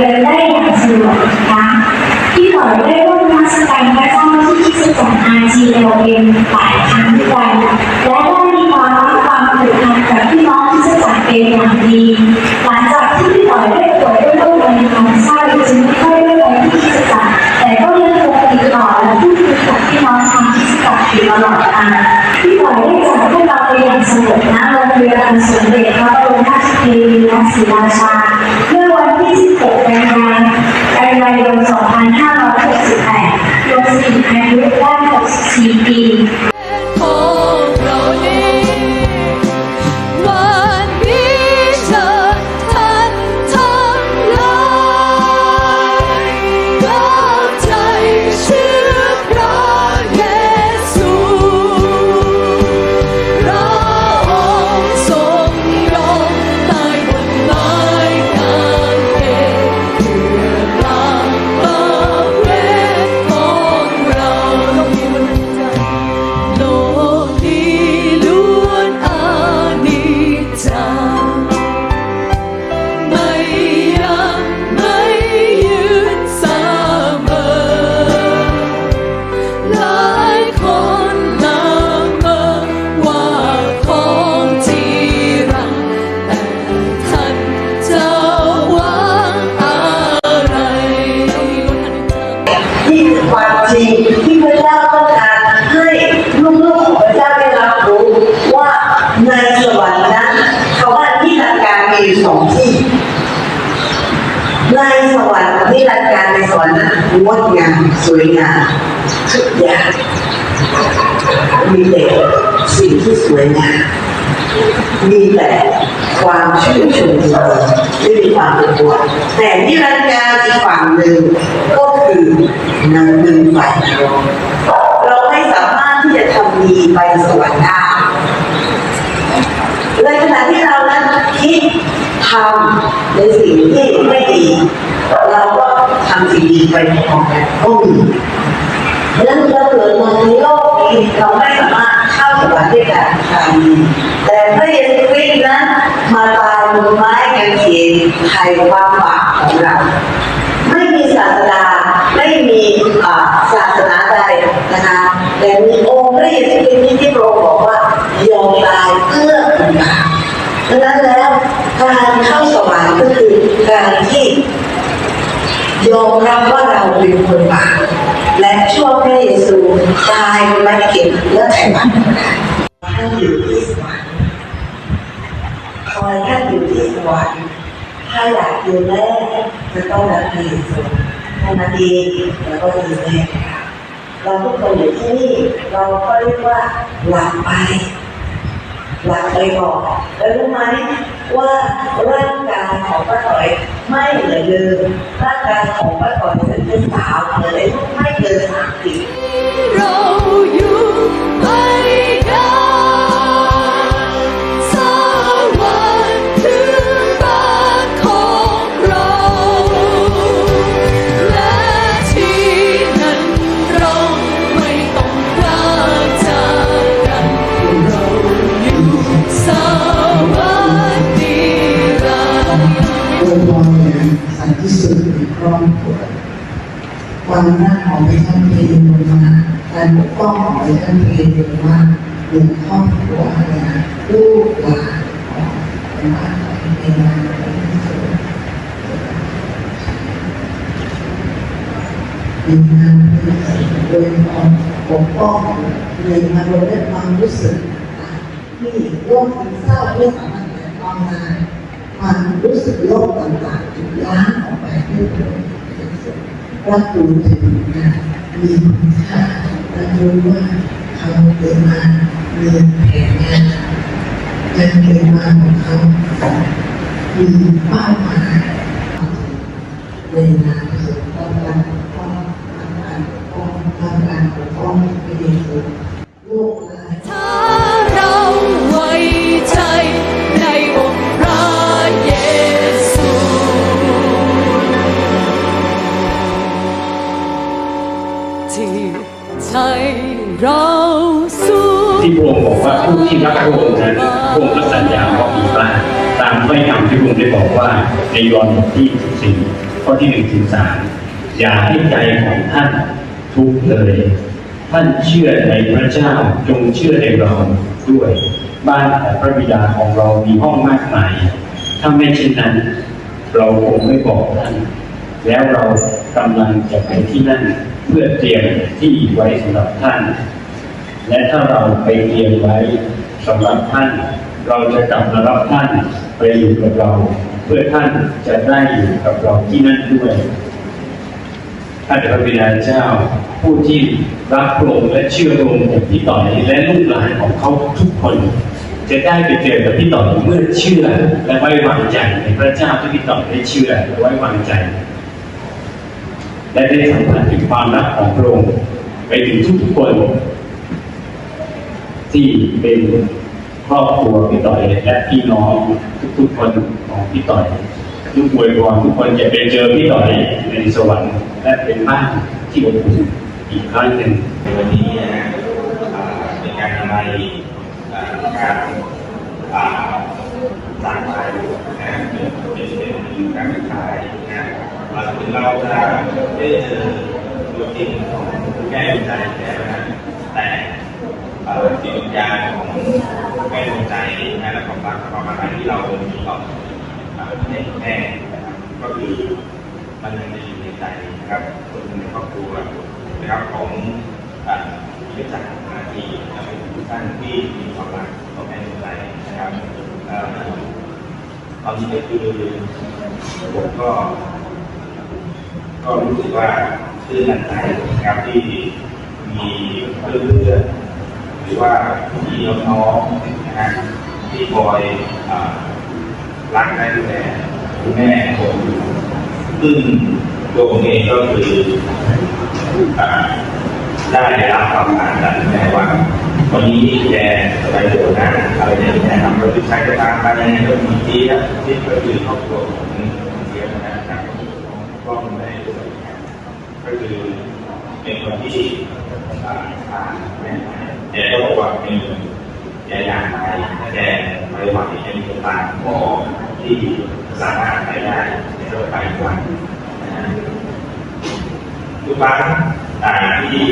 ดินได้อย่างสะดวกนะที่ขอได้ร่วมนมัสการพระเจ้าที่คิดจักอาจีโอเอ็นหลายครั้งด้วยและได้มีความรักความผูกพันกับพี่น้องที่จะจักเป็นอย่างดีหลังจากที่พี่ขอได้ป่วยด้วยโรคมะเร็งลำไส้จึงไม่ค่อยได้ไปที่คิดจักแต่ก็ยังคงติดต่อและพูดคุยกับพี่น้องทางคิดจักอยู่ตลอดมาที่ขอได้จัดให้เราไปอย่างสงบนะโรงเรียนส่วนเด็กพระบรมราชิทวีและศรีราชา นยายน2568รวมสิอายุได้64ปี วยงามทุกอย่างมีแต่สิ่งที่สวยงามมีแต่ความชื่นชมยินดีไม่มีความเป็นตัวแต่นิรันดร์กาอีกฝั่งหนึ่งก็คือนางมือไฟเราไม่สามารถที่จะทำดีไปสวรรค์ได้ในขณะที่เรานั้นคิดทำในสิ่งที่ไม่ดี เราก็ ทำสิ่งดีไปพร้อมกันก็มีดังนั้นเราเกิดมาในโลกนี้เราไม่สามารถเข้าสวรรค์ได้วยการทำดีแต่พระเยซูคริสต์นั้นมาตายบนไม้กางเขนไถ่ความบาปของเรา ไม่มีศาสนาไม่มีศาสนา อมรับว่าเราเป็นคนบาปและช่วยพระเยซูตายบนไม้กางเขนและไถ่บาปท่านอยู่ที่สวรรค์คอยท่านอยู่ที่สวรรค์ถ้าอยากดูแม่จะต้องรับพระเยซูท่านั้นเองแล้วก็ดูแม่เราทุกคนอยู่ที่นี่เราก็เรียกว่าหลับไปหลับไปก่อนแล้วรู้ไหมว่าร่างกายของป้าต่อย ไม่เหลือเดิมร่างกายของพระก่อนเป็นสาวเหลือนอายุไม่เกินสามสิบ ความรักของพระท่านเพลงมาการปกป้องของพระท่านเพลงมาหนึ่งครอบครัวเนี่ยลูกหลานของเป็นบ้านของเพลงมานที่สุดมีงานที่สุดโดยพรปกป้องในอารมณ์และความรู้สึกที่โรคซึมเศร้าไม่สามารถจะทำงานความรู้สึกโลกต่างๆถูกล้างออกไปด้วย รับรู้ถึงการมีคุณค่ารับรู้ว่าเขาเกิดมามีแผนงานการเกิดมาของเขามีเป้าหมาย ที่ใจเราสู้ที่พระองบอกว่าผู้ที่รักพระองค์นั้นพระองก็สัญญาว่ามีบ้านตามถ้อยคำที่พระองได้บอกว่าในยอห์นบทที่ 14 ข้อที่1ถึง3อย่าให้ใจของท่านทุกข์เลย ท่านเชื่อในพระเจ้าจงเชื่อในเราด้วย บ้านของพระบิดาของเรามีห้องมากมาย ถ้าไม่เช่นนั้น เราคงไม่บอกท่าน แล้วเรากำลังจะไปที่นั่น เพื่อเตรียมที่ไว้สำหรับท่าน และถ้าเราไปเตรียมไว้สำหรับท่าน เราจะกลับมารับท่านไปอยู่กับเรา เพื่อท่านจะได้อยู่กับเราที่นั่นด้วยท่านพระบิดาเจ้าผู้ที่รักพระองค์และเชื่อพระองค์องพี่ต่อยและลูกหลานของเขาทุกคน จะได้ไปเจอกับพี่ต่อยเมื่อเชื่อและไว้วางใจในพระเจ้าที่พี่ต่อยได้เชื่อและไว้วางใจ และได้สัมผัสถึงความรักของพระองค์ไปถึงทุกคน ที่เป็นครอบครัวพี่ต่อยและพี่น้องทุกๆคนของพี่ต่อยทุกอวยพรทุกคนจะไปเจอพี่ต่อยในสวรรค์และเป็นบ้านที่อบอุ่นอีกครั้งหนึ่งวันนี้นะเป็นการทำลายอ่าการอ่าสร้างขายนะฮะเป็นเป็นเป็นการขายนะฮะ เราถึงเราจะได้เจอตัวจริงของแม่ดวงใจแล้วนะแต่จิตวิญญาณของแม่ดวงใจนะและความรักความอะไรที่เรามีต่ออ่าแม่แม่ก็คือมันยังอยู่ในใจนะครับคนในครอบครัวนะครับของอ่าที่จักหน้าที่และเป็นทุกท่านที่มีความรักต่อแม่ใจนะครับเอ่อตอนนี้ก็คือผมก็ ก็รู้สึกว่าตื้นตันใจนะครับที่มีเพื่อนเพื่อนหรือว่าพี่น้องๆนะฮะที่คอยรักและดูแลคุณแม่ผมซึ่งตัวผมเองก็คือได้รับคำถามจากแม่ว่าวันนี้แกไปโดดนะอะไรอย่างเนี่ยแกทำเราจะใช้กระทางไปยังไงก็มีที่ที่ก็คือครอบครัวของเสียนะครับก็ไม่ได้ด้วย ก็คือเป็นคนที่อ่าทานแม่กก็บอกว่าเป็นแกอยากไปแกไปไหวแกมีคนตามหมอที่สามารถไปได้แกก็ไปวันทุกครั้งอ่างที่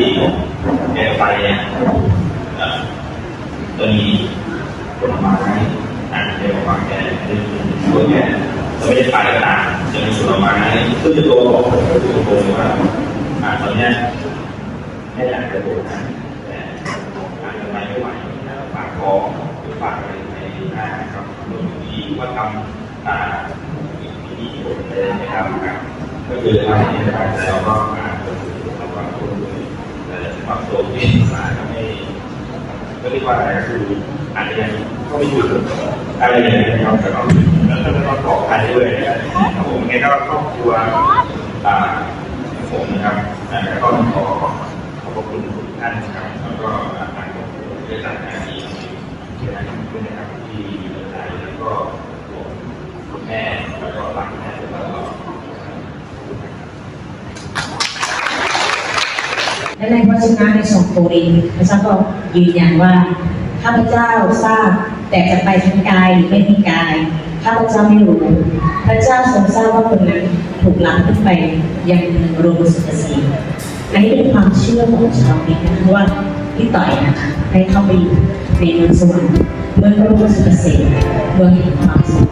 แกไปเนี่ยเอ่อจะมีผลไม้อ่าแกบอกว่าแกเป็นคนแกจะไม่ได้ไปก็ตาม จะมีผลไม้ซึ่งตัวบอกตัวตรงว่าอ่าตอนนี้ไม่อยากจะโดนนะแต่อาจจะไปไม่ไหวนะฝากท้องหรือฝากอะไรไปนะครับโดยที่ว่าทำอ่าวิธีผลเลยนะครับก็คือทำให้ได้แต่เราก็มาเราก็คนแต่ความโตที่มาทำให้ก็ เรียกว่าอะไรก็คืออาจจะยังก็ไม่ถึงอะไรอย่างเงี้ยนะครับแต่ก็แล้วก็ต้องขออภัยด้วยนะครับผมเองก็ครอบครัวอ่าผมนะครับแล้วก็ต้องขอขอบคุณทุกท่านนะครับแล้วก็ทางครอบครัวได้จัดงานนี้ที่ให้คุณนะครับที่มีใจแล้วก็ผมคุณแม่แล้วก็รักแม่ตลอด และในพระชนะในสองโครินพระเจ้าก็ยืนยันว่าข้าพเจ้าทราบแต่จะไปทั้งกายหรือไม่มีกายข้าพเจ้าไม่รู้พระเจ้าทรงทราบว่าคนนั้นถูกลังขึ้นไปยังโรงสุขสีอันนี้เป็นความเชื่อของชาวคริสต์นะคะว่าพี่ต่อยนะคะให้เข้าไปอยู่ในเมืองสวรรค์เมืองพระสุขเกษมเมืองแห่งความสุข